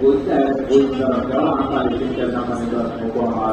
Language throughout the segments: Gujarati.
ભુજ ભુજ તરફ જવા આખા ડિસ્ટ્રિક્ટના મને બસ મૂકવામાં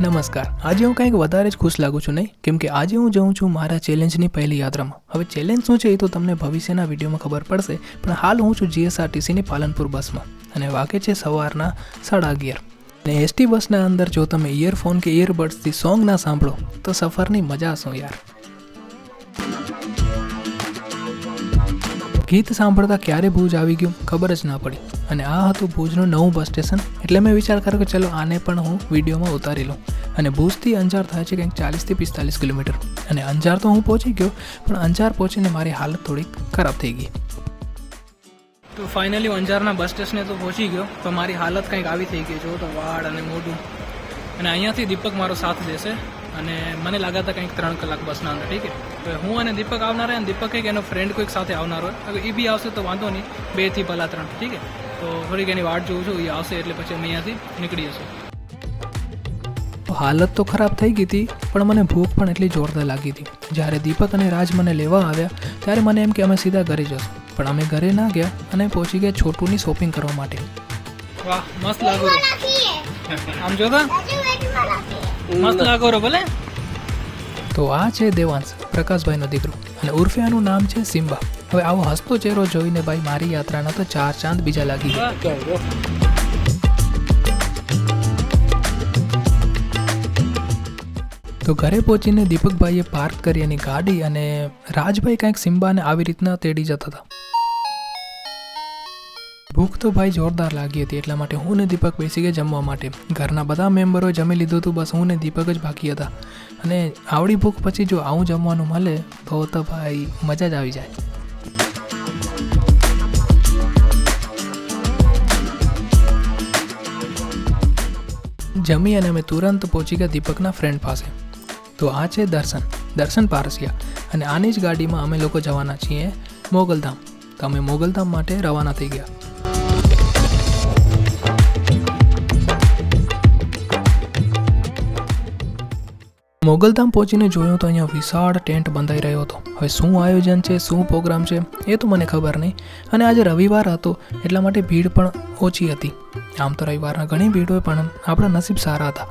નમસ્કાર. આજે હું કંઈક વધારે જ ખુશ લાગું છું નહીં, કેમ કે આજે હું જઉં છું મારા ચેલેન્જની પહેલી યાત્રામાં. હવે ચેલેન્જ શું છે એ તો તમને ભવિષ્યના વિડીયોમાં ખબર પડશે, પણ હાલ હું છું જીએસઆરટીસીની પાલનપુર બસમાં અને વાગે છે સવારના સાડા અગિયાર. અને એસટી બસના અંદર જો તમે ઇયરફોન કે ઇયરબડ્સથી સોંગ ના સાંભળો, તો સફરની મજા શું યાર? ગીત સાંભળતા ક્યારે ભૂજ આવી ગયું ખબર જ ના પડી. અને આ હતું ભુજનું નવું બસ સ્ટેશન. એટલે મેં વિચાર કર્યો કે ચલો આને પણ હું વિડીયોમાં ઉતારી લઉં. અને ભુજથી અંજાર થાય છે કંઈક ચાલીસથી પિસ્તાલીસ કિલોમીટર. અને અંજાર તો હું પહોંચી ગયો, પણ અંજાર પહોંચીને મારી હાલત થોડીક ખરાબ થઈ ગઈ. તો ફાઇનલી અંજારના બસ સ્ટેશને તો પહોંચી ગયો તો મારી હાલત કંઈક આવી થઈ ગઈ. જો તો વાળ અને મોઢું. અને અહીંયાથી દીપક મારો સાથ દેશે. અને મને લાગતા કંઈક ત્રણ કલાક બસના અંદર, ઠીક છે? હું અને દીપક આવનાર અને દીપક કંઈક એનો ફ્રેન્ડ કોઈક સાથે આવનાર હોય. એ બી આવશે તો વાંધો નહીં. બેથી ભલા ત્રણ, ઠીક છે? તો થોડીક એની વાટ જોઉં છું એ આવશે એટલે પછી અમે અહીંયાથી નીકળી જશું હાલત તો ખરાબ થઈ ગઈ હતી પણ મને ભૂખ પણ એટલી જોરદાર લાગી હતી. જ્યારે દીપક અને રાજ મને લેવા આવ્યા ત્યારે મને એમ કે અમે સીધા ઘરે જશું. પણ અમે ઘરે ના ગયા અને પહોંચી ગયા છોટુની શોપિંગ કરવા માટે. વાહ મસ્ત લાગો આમ જોતા? મસ્ત લાગો રો ભલે. તો આ છે દેવાંશ પ્રકાશભાઈનો દીકરો. અને ઉર્ફિયાનું નામ છે સિમ્બા. હવે આવો હસતો ચહેરો જોઈને ભાઈ મારી યાત્રાના તો ચાર ચાંદ બીજા લાગી તો ઘરે પહોંચીને દીપકભાઈએ પાર્ક કરી એની ગાડી અને રાજભાઈ કાંઈક સિમ્બાને આવી રીતના તેડી જતા હતા. ભૂખ તો ભાઈ જોરદાર લાગી હતી, એટલા માટે હું ને દીપક બેસી ગયા જમવા માટે. ઘરના બધા મેમ્બરો જમી લીધું હતું, બસ હું ને દીપક જ બાકી હતા. અને આવડી ભૂખ પછી જો આવું જમવાનું મળે, તો તો ભાઈ મજા જ આવી જાય. જમી અને અમે તુરંત પહોંચી ગયા દીપકના ફ્રેન્ડ પાસે. તો આ છે દર્શન દર્શન પારસિયા. અને આની જ ગાડીમાં અમે લોકો જવાના છીએ મોગલધામ. તો અમે મોગલધામ માટે રવાના થઈ ગયા. મોગલધામ પહોંચીને જોયું તો અહીંયા વિશાળ ટેન્ટ બંધાઈ રહ્યો હતો. હવે શું આયોજન છે, શું પ્રોગ્રામ છે, એ તો મને ખબર નહીં. અને આજે રવિવાર હતો, એટલા માટે ભીડ પણ ઓછી હતી. આમ તો રવિવારના ઘણી ભીડ હોય પણ આપણા નસીબ સારા હતા.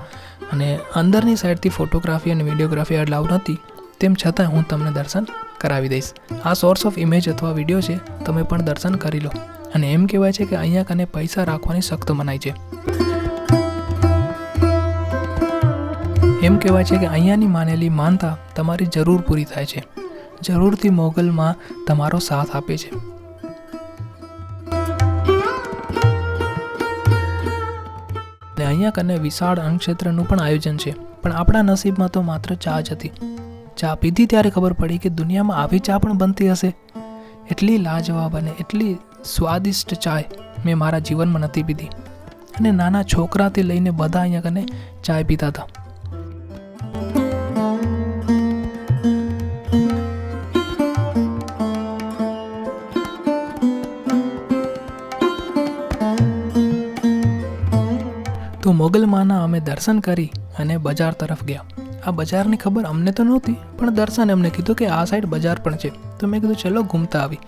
અને અંદરની સાઈડથી ફોટોગ્રાફી અને વિડીયોગ્રાફી અલાઉ નથી, તેમ છતાં હું તમને દર્શન કરાવી દઈશ. આ સોર્સ ઓફ ઇમેજ અથવા વીડિયો છે, તમે પણ દર્શન કરી લો. અને એમ કહેવાય છે કે અહીંયા કને પૈસા રાખવાની સખ્ત મનાય છે. એમ કહેવાય છે કે અહીંયાની માનેલી માનતા તમારી જરૂર પૂરી થાય છે. જરૂરથી મોગલમાં તમારો સાથ આપે છે. અહીંયા કને વિશાળ અન્નક્ષેત્રનું પણ આયોજન છે. પણ આપણા નસીબમાં તો માત્ર ચા જ હતી. ચા પીધી ત્યારે ખબર પડી કે દુનિયામાં આવી ચા પણ બનતી હશે. એટલી લાજવાબ અને એટલી સ્વાદિષ્ટ ચાય મેં મારા જીવનમાં નથી પીધી. અને નાના છોકરાથી લઈને બધા અહીંયા કને ચાય પીતા હતા. મોગલમાના અમે દર્શન કરી અને બજાર તરફ ગયા. આ બજારની ખબર અમને તો નહોતી, પણ દર્શન એમને કીધું કે આ સાઈડ બજાર પણ છે. તો મેં કીધું, ચલો ઘૂમતા આવી.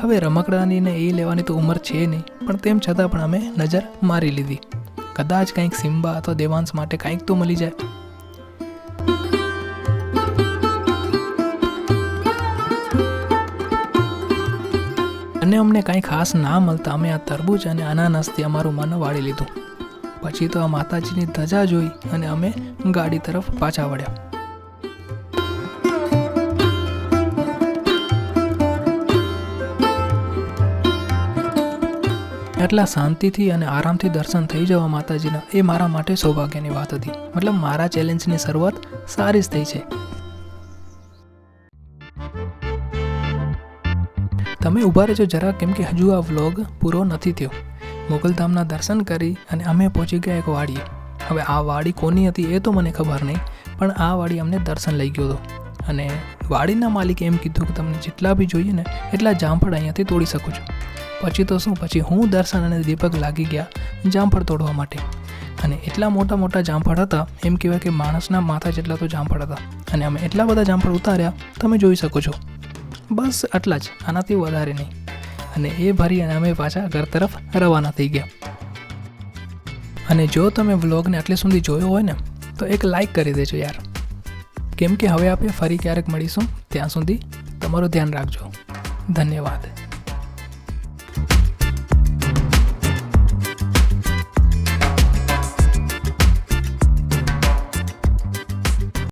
હવે રમકડાની એ લેવાની તો ઉંમર છે નહીં, પણ તેમ છતાં પણ અમે નજર મારી લીધી. કદાચ કંઈક સિમ્બા અથવા દેવાંશ માટે કંઈક તો મળી જાય. અને અમને કાંઈ ખાસ ના મળતા અમે આ તરબૂચ અને અનાનસથી અમારું મન વાળી લીધું. પછી તો આ માતાજીની ધજા જોઈ અને અમે ગાડી તરફ પાછા વળ્યા. એટલા શાંતિથી અને આરામથી દર્શન થઈ જવા માતાજીના, એ મારા માટે સૌભાગ્યની વાત હતી. મતલબ મારા ચેલેન્જની શરૂઆત સારી જ થઈ છે. તમે ઊભા રહેજો જરા, કેમ કે હજુ આ વ્લોગ પૂરો નથી થયો. મોગલધામના દર્શન કરી અને અમે પહોંચી ગયા એક વાડીએ. હવે આ વાડી કોની હતી એ તો મને ખબર નહીં, પણ આ વાડી અમને દર્શન લઈ ગયો હતો. અને વાડીના માલિકે એમ કીધું કે તમને જેટલા બી જોઈએ ને, એટલા જામફળ અહીંયાથી તોડી શકો છો. પછી તો શું, પછી હું દર્શન અને દીપક લાગી ગયા જામફળ તોડવા માટે. અને એટલા મોટા મોટા જામફળ હતા, એમ કહેવાય કે માણસના માથા જેટલા તો જામફળ હતા. અને અમે એટલા બધા જામફળ ઉતાર્યા, તમે જોઈ શકો છો. બસ આટલા જ, આનાથી વધારે નહીં. અને એ ભરી અને અમે પાછા ઘર તરફ રવાના થઈ ગયા. અને જો તમે વ્લોગને આટલે સુધી જોયો હોય ને, તો એક લાઈક કરી દેજો યાર. કેમ કે હવે આપણે ફરી ક્યારેક મળીશું, ત્યાં સુધી તમારું ધ્યાન રાખજો. ધન્યવાદ.